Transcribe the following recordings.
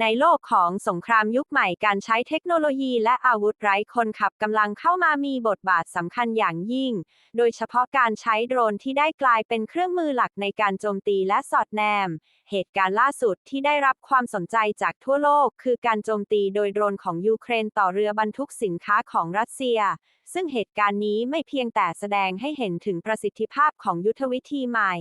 ในโลกของสงครามยุคใหม่การใช้เทคโนโลยีและอาวุธไร้คนขับกำลังเข้ามามีบทบาทสำคัญอย่างยิ่ง โดยเฉพาะการใช้โดรนที่ได้กลายเป็นเครื่องมือหลักในการโจมตีและสอดแนม เหตุการณ์ล่าสุดที่ได้รับความสนใจจากทั่วโลก คือการโจมตีโดยโดรนของยูเครนต่อเรือบรรทุกสินค้าของรัสเซีย ซึ่งเหตุการณ์นี้ไม่เพียงแต่แสดงให้เห็นถึงประสิทธิภาพของยุทธวิธีใหม่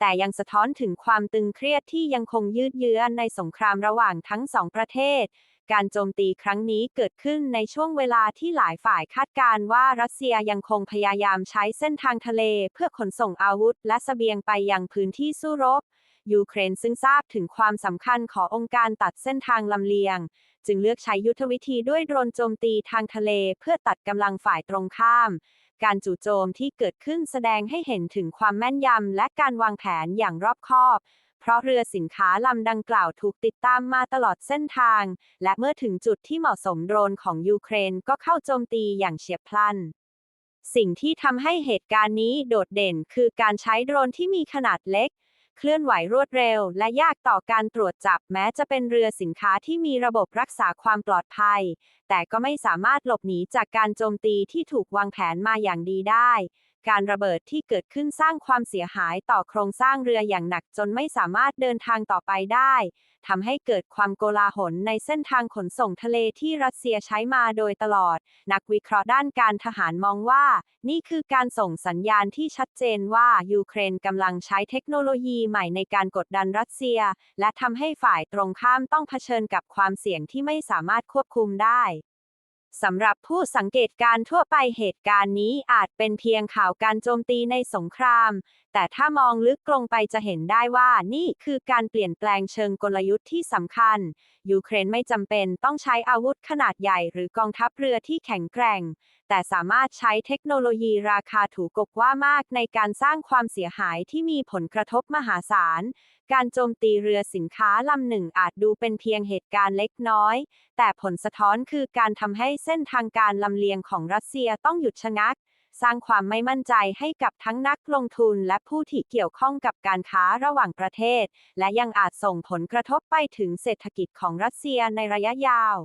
แต่ยังสะท้อนถึงความตึงเครียดที่ยังคงยืดเยื้อในสงครามระหว่างทั้งสองประเทศ การโจมตีครั้งนี้เกิดขึ้นในช่วงเวลาที่หลายฝ่ายคาดการณ์ว่ารัสเซียยังคงพยายามใช้เส้นทางทะเล เพื่อขนส่งอาวุธ และเสบียงไปยังพื้นที่สู้รบยูเครนซึ่งทราบถึงความสำคัญขององค์การตัดเส้นทางลำเลียง จึงเลือกใช้ยุทธวิธีด้วยโดรนโจมตีทางทะเลเพื่อตัดกำลังฝ่ายตรงข้าม การจู่โจมที่เกิดขึ้นแสดงให้เห็นถึงความแม่นยำและการวางแผนอย่างรอบคอบ เพราะเรือสินค้าลำดังกล่าวถูกติดตามมาตลอดเส้นทาง และเมื่อถึงจุดที่เหมาะสมโดรนของยูเครนก็เข้าโจมตีอย่างเฉียบพลันสิ่งที่ทำให้เหตุการณ์นี้โดดเด่นคือการใช้โดรนที่มีขนาดเล็ก เคลื่อนไหวรวดเร็ว และยากต่อการตรวจจับแม้จะเป็นเรือสินค้าที่มีระบบรักษาความปลอดภัย แต่ก็ไม่สามารถหลบหนีจากการโจมตีที่ถูกวางแผนมาอย่างดีได้ การระเบิดที่เกิดขึ้นสร้างความเสียหายต่อโครงสร้างเรืออย่างหนักจนไม่สามารถเดินทางต่อไปได้ทำให้เกิดความโกลาหลในเส้นทางขนส่งทะเลที่รัสเซียใช้มาโดยตลอด นักวิเคราะห์ด้านการทหารมองว่า นี่คือการส่งสัญญาณที่ชัดเจนว่ายูเครนกำลังใช้เทคโนโลยีใหม่ในการกดดันรัสเซีย และทำให้ฝ่ายตรงข้ามต้องเผชิญกับความเสี่ยงที่ไม่สามารถควบคุมได้ สำหรับผู้สังเกตการณ์ทั่วไปเหตุการณ์นี้อาจเป็นเพียงข่าวการโจมตีในสงคราม แต่ถ้ามองลึกลงไปจะเห็นได้ว่านี่คือการเปลี่ยนแปลงเชิงกลยุทธ์ที่สำคัญ ยูเครนไม่จำเป็นต้องใช้อาวุธขนาดใหญ่หรือกองทัพเรือที่แข็งแกร่ง แต่สามารถใช้เทคโนโลยีราคาถูกกว่ามากในการสร้างความเสียหายที่มีผลกระทบมหาศาล การโจมตีเรือสินค้าลำหนึ่งอาจดูเป็นเพียงเหตุการณ์เล็กน้อย แต่ผลสะท้อนคือการทำให้เส้นทางการลำเลียงของรัสเซียต้องหยุดชะงัก สร้างความไม่มั่นใจให้กับทั้งนักลงทุนและผู้ที่เกี่ยวข้องกับการค้าระหว่างประเทศ และยังอาจส่งผลกระทบไปถึงเศรษฐกิจของรัสเซียในระยะยาว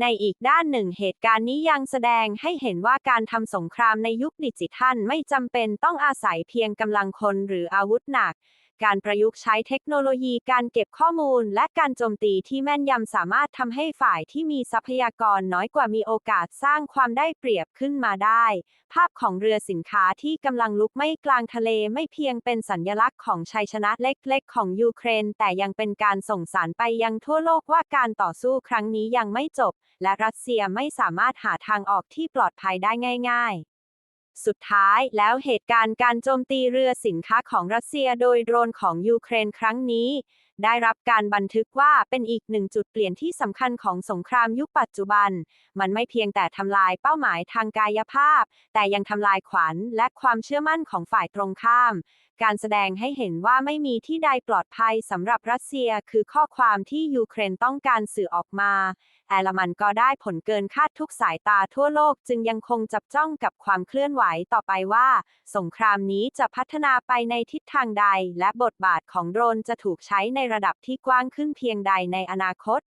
ในอีกด้านหนึ่งเหตุการณ์นี้ยังแสดงให้เห็นว่าการทำสงครามในยุคดิจิทัลไม่จำเป็นต้องอาศัยเพียงกำลังคนหรืออาวุธหนัก การประยุกต์ใช้เทคโนโลยีการเก็บข้อมูล และการโจมตีที่แม่นยำสามารถทำให้ฝ่ายที่มีทรัพยากรน้อยกว่ามีโอกาสสร้างความได้เปรียบขึ้นมาได้ ภาพของเรือสินค้าที่กำลังลุกไหม้กลางทะเลไม่เพียงเป็นสัญญลักษณ์ของชัยชนะเล็กๆ ของยูเครน แต่ยังเป็นการส่งสารไปยังทั่วโลกว่าการต่อสู้ครั้งนี้ยังไม่จบ และรัสเซียไม่สามารถหาทางออกที่ปลอดภัยได้ง่าย ๆ สุดท้ายแล้วเหตุการณ์การโจมตีเรือสินค้าของรัสเซียโดยโดรนของยูเครนครั้งนี้ ได้รับการบันทึกว่าเป็นอีกหนึ่งจุดเปลี่ยนที่สำคัญของสงครามยุคปัจจุบัน มันไม่เพียงแต่ทำลายเป้าหมายทางกายภาพ แต่ยังทำลายขวัญและความเชื่อมั่นของฝ่ายตรงข้าม การแสดงให้เห็นว่าไม่มีที่ใดปลอดภัยสำหรับรัสเซียคือข้อความที่ยูเครนต้องการสื่อออกมา แอลมันก็ได้ผลเกินคาดทุกสายตาทั่วโลกจึงยังคงจับจ้องกับความเคลื่อนไหวต่อไปว่า สงครามนี้จะพัฒนาไปในทิศทางใด และบทบาทของโดรนจะถูกใช้ในระดับที่กว้างขึ้นเพียงใดในอนาคต